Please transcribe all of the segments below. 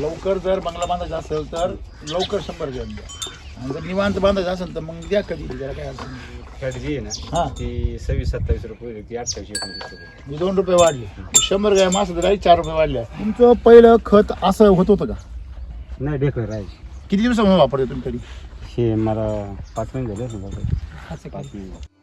लवकर जर बंगला बांधायचा असेल तर लवकर शंभर ग्रॅम द्या. आणि जर निवांत बांधायचं असेल तर मग द्या कधी त्याला काय अडचण नाही. फॅट जी आहे हा. ना ती सव्वीस सत्तावीस रुपये होती ती अठ्ठावीस एकोणतीस रुपये. म्हणजे दोन रुपये वाढले. शंभर ग्रॅम असं तर चार रुपये वाढले. तुमचं पहिलं खत असं होत होतं का? नाही ढेकळ राहायची. किती दिवसामध्ये वापरते तुम्ही कधी हे मला पाच महिने झाले बाबा. पाच महिने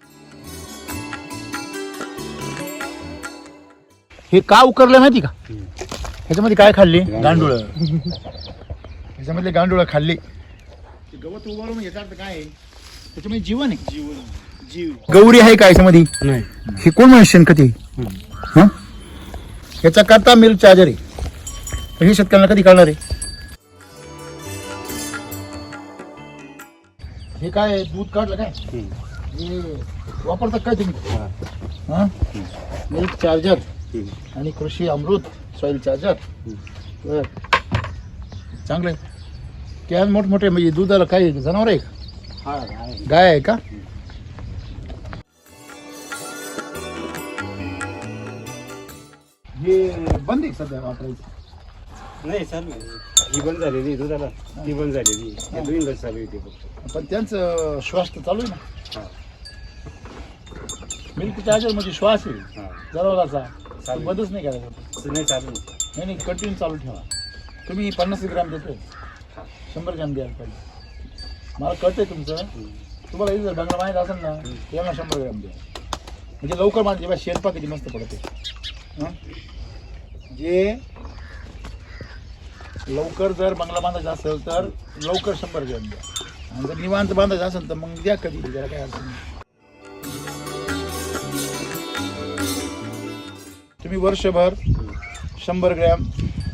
हे का उकरलं माहिती का. ह्याच्यामध्ये काय खाल्ली गांडूळ. ह्याच्यामधले गांडूळ खाल्ली ते गवत उभारून याचा अर्थ काय आहे त्याच्यामध्ये जीवन आहे जीवन जीव गौरी आहे का याच्यामध्ये नाही हे कोण म्हणजे शेणखत आहे हम्म. हं? याचा करता मिल्क चार्जर आहे तर हे शेतकऱ्यांना कधी कळणार आहे हे काय? दूध काढलं काय. हे वापरतात काय तुम्ही हा. Milk charger. आणि कृषी अमृत सॉइल चार्जर बर चांगलं आहे. कॅन मोठमोठे म्हणजे दुधाला काय जनावर आहे का? हा. गाय आहे का? हे बंद आहे सध्या वापरायचं? नाही चालू आहे. ही बंद झालेली दुधाला. ती बंद झालेली या दोन बस चालू होती फक्त. पण त्यांचं श्वास तर चालू आहे ना? हा. मिल्क चार्जर म्हणजे श्वास आहे. हा. जनावराचा. चालू आहे. बंदच नाही करायचा असं नाही चालू नाही नाही कंटिन्यू चालू ठेवा. तुम्ही पन्नास ग्रॅम देतोय. शंभर ग्रॅम द्या पाहिजे. मला कळतंय तुमचं. तुम्हाला इथे जर बंगला माहीत असेल ना त्यांना शंभर ग्रॅम द्या. म्हणजे लवकर माझं जेव्हा शेरपा किती मस्त पडते. हं? जे लवकर जर बंगला बांधायचा असेल तर लवकर शंभर ग्रॅम द्या. आणि जर निवांत बांधायचं असेल तर मग द्या कधी त्याला काय अडचण नाही. तुम्ही वर्षभर शंभर ग्रॅम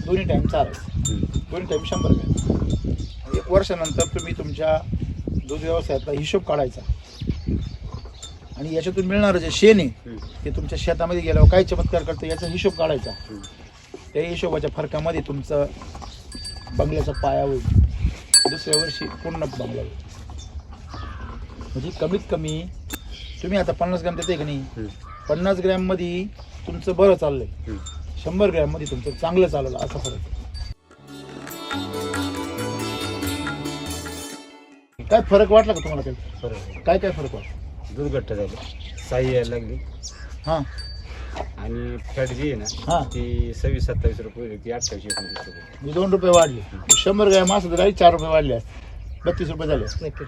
दोन्ही टाईम चालायचं दोन्ही टाईम शंभर ग्रॅम. एक वर्षानंतर तुम्ही तुमच्या दूध व्यवसायातला हिशोब काढायचा. आणि याच्यातून मिळणारं जे शेण आहे ते तुमच्या शेतामध्ये गेल्यावर काय चमत्कार करतं याचा हिशोब काढायचा. त्या हिशोबाच्या फरकामध्ये तुमचं बंगल्याचा पाया होईल. दुसऱ्या वर्षी पूर्ण बंगला होईल. म्हणजे कमीत कमी तुम्ही आता पन्नास ग्रॅम देते का नाही? पन्नास ग्रॅममध्ये तुमचं बरं चाललंय. शंभर ग्रॅममध्ये तुमचं चांगलं चाललं असा फरक काय फरक वाटला का तुम्हाला काही बरोबर आहे. काय काय फरक वाटला? दूध घट्ट झालं. साई यायला लागली. हां. आणि फॅट जी आहे हा. ना ती सव्वीस सत्तावीस रुपये होती ती अठ्ठावीस एकोणतीस रुपये म्हणजे दोन रुपये वाढले. शंभर ग्रॅम असं तर चार रुपये वाढले. असते बत्तीस रुपये झाले. नक्कीच.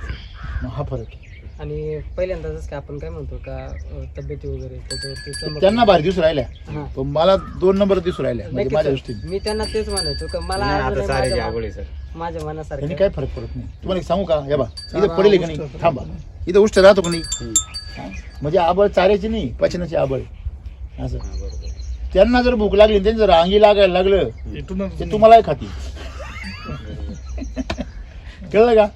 मग हा फरक आहे. आणि पहिल्यांदाच काय आपण काय म्हणतो का अ, तब्येती वगैरे त्याच्यावरती चमक- त्यांना भारी दिवस राहिल्या. हा. पण मला दोन नंबर दिसून राहिल्या म्हणजे माझ्या. दृष्टीने. मी त्यांना तेच म्हणायचो का मला नाही, माझ्या आवड आहे सर. माझ्या त्यांनी मनासारखं काय फरक पडत नाही. तुम्हाला एक सांगू का? हे बा इथं पडेल का नाही? थांबा. इथं उष्ट राहतो का नाही. हा? म्हणजे आबळ चाऱ्याची नाही पचनाची आबळ. असं. हा, बरोबर. त्यांना जर भूक लागली त्यांनी जर अंगी लागायला लागलं ते तुम्हालाही खातील कळलं का?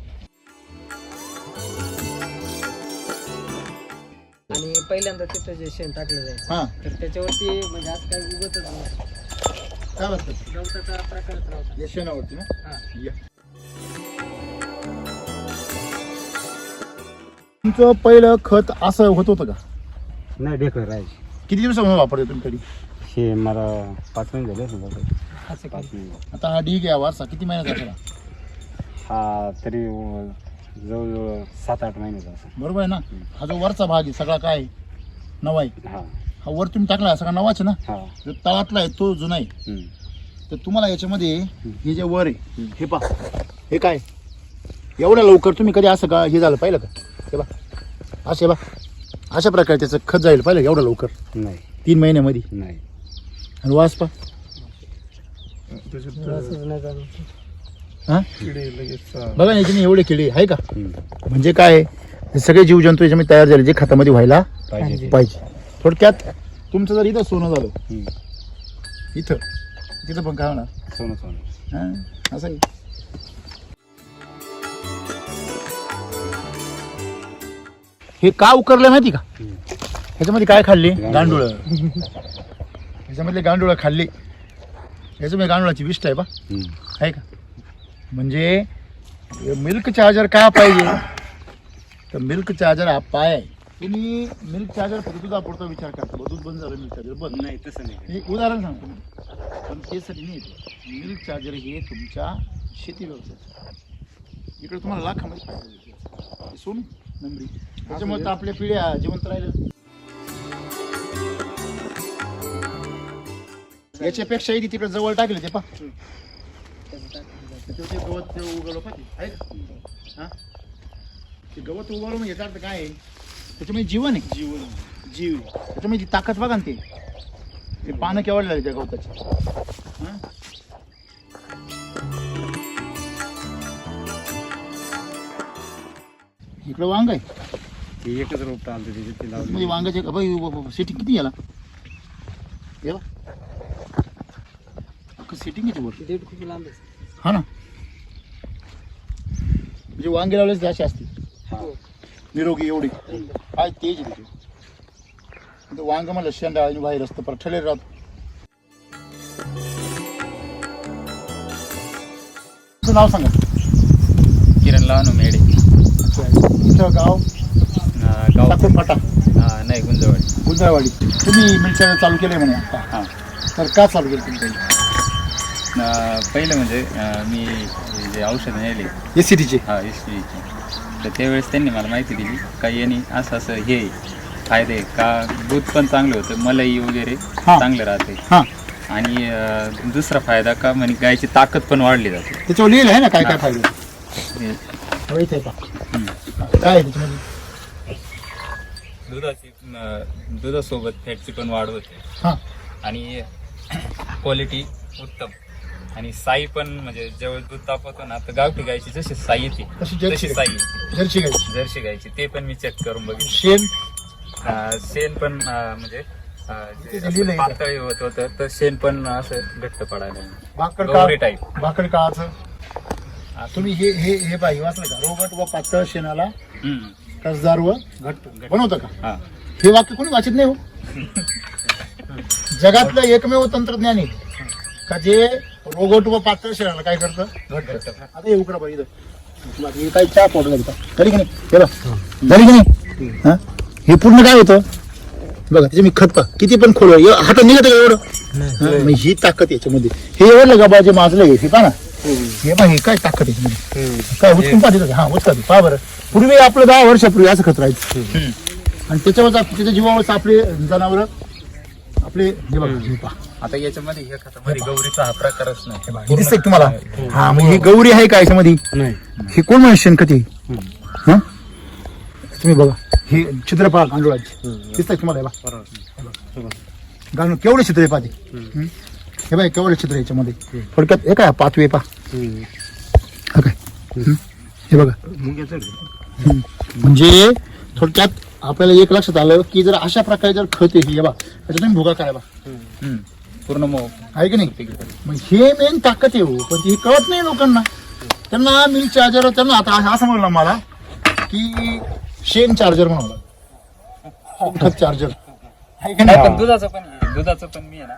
पहिल्यांदा तिथं जे शेण टाकलं जाईल हा. तर त्याच्यावरती म्हणजे असं काही उगतच नाही. काय म्हणतात? गवताचा प्रकारच या शेणावरती ना? हा. या. तुमचं पहिलं खत असं होत होतं का? नाही ढेकळ राहायची. किती दिवसामध्ये वापरते तुम्ही कधी हे मला पाच महिने झाले असेल. असं पाच काही. महिने आता हा ढीग आहे हा वारसा. किती महिन्याचा असेल हा? हा तरी अं, जवळजवळ सात आठ महिन्याचा असं बरोबर आहे ना? हा जो वरचा भाग आहे सगळा काय आहे? नवा आहे. हा. हा वर तुम्ही टाकला सगळा नवाच आहे ना? हा. जो तळातला आहे तो जुना आहे. हम्म. तर तुम्हाला याच्यामध्ये हे जे वर आहे हे पा हे काय? एवढ्या लवकर तुम्ही कधी असं का हे झालं पाहिलं का? हे बा असे बा अशा प्रकारे त्याचं खत जाईल पाहिलं का एवढं लवकर? नाही. तीन महिन्यामध्ये? नाही. आणि वास पा. हा बघा ना याच्याने एवढे किडे आहे का. म्हणजे काय? हे सगळे जीवजंतू याच्यामध्ये तयार झाले जे खतामध्ये व्हायला पाहिजे. पाहिजे थोडक्यात तुमचं जर इथं सोनं झालं. इथं तिथं पण काय होणार सोनं सोनं हा, असं आहे. हे का उकरलं माहिती का. ह्याच्यामध्ये काय खाल्ली गांडूळ. ह्याच्यामधले गांडूळ खाल्ली ह्याच्यामध्ये गांडुळाची विष्ट आहे बा. आहे का म्हणजे मिल्क चार्जर का पाहिजे? तर मिल्क चार्जर हा पाय आहे. तुम्ही मिल्क चार्जर फक्त दुधापुरता विचार करता बा, दूध बंद झालं मिल्क चार्जर बंद. नाही तसं नाही. हे उदाहरण सांगतो मी. पण त्यासाठी नाही येते. मिल्क चार्जर हे तुमच्या शेती व्यवसायाचं. इकडे तुम्हाला लाखामध्ये फायदा सोन नंबरी त्याच्यामुळे तर आपल्या पिढ्या जिवंत राहिल्या. याच्यापेक्षा इथे तिकडे जवळ टाकले ते पा ते गवत ते उगवलं पाहिजे. आहे का? हा? ते गवत उगवलं म्हणजे याचा अर्थ काय आहे? त्याच्यामध्ये जीवन आहे. जीवन जीव. त्याच्यामध्ये ती ताकद बघा ना ते. ते पानं केवढ लागले त्या गवताची? हा? इकडं वांग आहे. ते एकच रोप आलं त्याच्यात ते म्हणजे लावलं वांगाचे सेटिंग किती याला? याला सेटिंग किती वर. डेट खूप लांब आहे. हा ना? म्हणजे वांगे लावलेच अशी असते. हो. निरोगी एवढी. काय तेज आहे त्याची वांग मला शेंडा आणि बाहेर असतं पर ठलेल राहतो. तुझं नाव सांगा. किरण लावणं मेडे. तुमचं गाव? अं, गाव. फाटा अं, नाही गुंजवाडी गुजरावाडी तुम्ही मिरच्या चालू केलंय म्हणे आता हां. तर का चालू केलं तुम्ही पहिलं म्हणजे अं, मी हे जे औषधं नेले. एस सी टीचे हा एस तर त्यावेळेस त्यांनी मला माहिती दिली का यांनी असं असं हे आहे, फायदे आहे, का? दूध पण चांगलं होतं मलाई वगैरे हां. चांगलं राहते. हां. आणि अं, दुसरा फायदा का म्हणजे गायची ताकद पण वाढली जाते. त्याच्यावर लिहिलं आहे ना काय काय हा. फायदे? हे, हो, इथे आहे पहा. हम्म. काय आहे त्याच्यामध्ये? दुधाची अं, दुधासोबत फॅटची पण वाढ होते. हां. आणि क्वालिटी उत्तम. आणि साई पण म्हणजे जेव्हा दूध तापवतो ना तर गावठी गायची जशी साई येते तशी जर्सी तशी गाय. साई जर्सी गायची. जर्सी गायची. ते पण मी चेक करून बघितलं. शेण? अं, शेण पण अं, म्हणजे अं, जे ते लिहिलंय असं इथं. पातळी होत होतं तर शेण पण असं घट्ट पडायला लागलं. भाकर गौरी काळ टाईप भाकर काळाचं? असं. तुम्ही हे हे हे पाहिजे वाचलं का? रोगट व पातळ शेणाला हम्म. कसदार व घट्ट. बनवतं का? हा. हे वाक्य कोणी वाचित नाही हो. जगातलं एकमेव तंत्रज्ञान. आहे का जे रोगट व पातळ शेणाला काय करतं? घट्ट करतं. आता हे उकडा पाहिजे हे काही चहा झाली की नाही? हे की नाही? हा? हे? पूर्ण काय होतं? बघा त्याचे मी खत पा किती पण खोल हातात निघत का एवढं? हा, मग ही ताकद याच्यामध्ये. हे एवढं गबा जे माजलं हे पहा ना. हे पहा हे काय ताकद याच्यामध्ये काय उचकून पाहते हा उचका पहा बरं. पूर्वी आपलं दहा वर्षापूर्वी असं खत राहायचं. आणि त्याच्यावर त्याच्या जीवावर आपले जनावर आपले हे बघा हे पहा. आता याच्यामध्ये हे खतामध्ये गौरीचा हा प्रकारच नाही. हे दिसतंय का तुम्हाला? हा म्हणजे ही गौरी आहे का याच्यामध्ये? नाही. हे कोण म्हणजे शेणखत आहे हा? तुम्ही बघा हे पहा गांडुळाची दिसतंय का तुम्हाला हे बघा? गांडूळ केवढे छिद्र आहे पाहते हं? हे बघा केवढे छिद्र आहे याच्यामध्ये थोडक्यात हे काय पाचवे पहा. हा काय? हं? हे बघा. हं. म्हणजे थोडक्यात आपल्याला एक लक्षात आलं की जर अशा प्रकारे जर खत हे बघा. त्याच्यात तुम्ही भोगा काय बा हम्म. पूर्ण मो आहे की नाही? मग हे मेन ताकद आहे हो. पण हे कळत नाही लोकांना. त्यांना मिल्क चार्जर त्यांना आता असं म्हणलं मला की शेण चार्जर म्हणलं खत चार्जर आहे की नाही, पण दुधाचं पण आहे. दुधाचं पण मी आहे ना.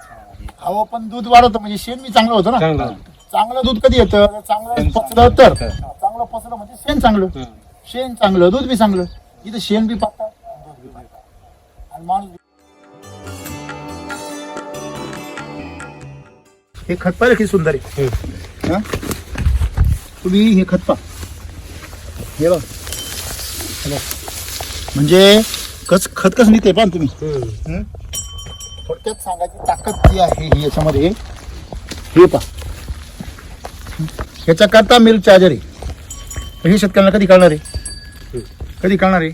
अहो पण दूध वाढत म्हणजे शेण मी चांगलं होतं ना. चांगलं चांगलं दूध कधी येतं? चांगलं पचलं तर. चांगलं पचलं म्हणजे शेण चांगलं. शेण चांगलं दूध बी चांगलं. इथं शेण बी पाहता दूध बी पाहता. आणि माणूस हे खत पाहिलं किती सुंदर? आहे हा? तुम्ही हे खत पा. हे बघ. हे बघ. म्हणजे कस खत कसं निघते पहा ना तुम्ही. हं? थोडक्यात सांगायची ताकद जी आहे ही याच्यामध्ये हे पा याच्या करता मिल्क चार्जर आहे. हे शेतकऱ्यांना कधी कळणार आहे? कधी कळणार आहे?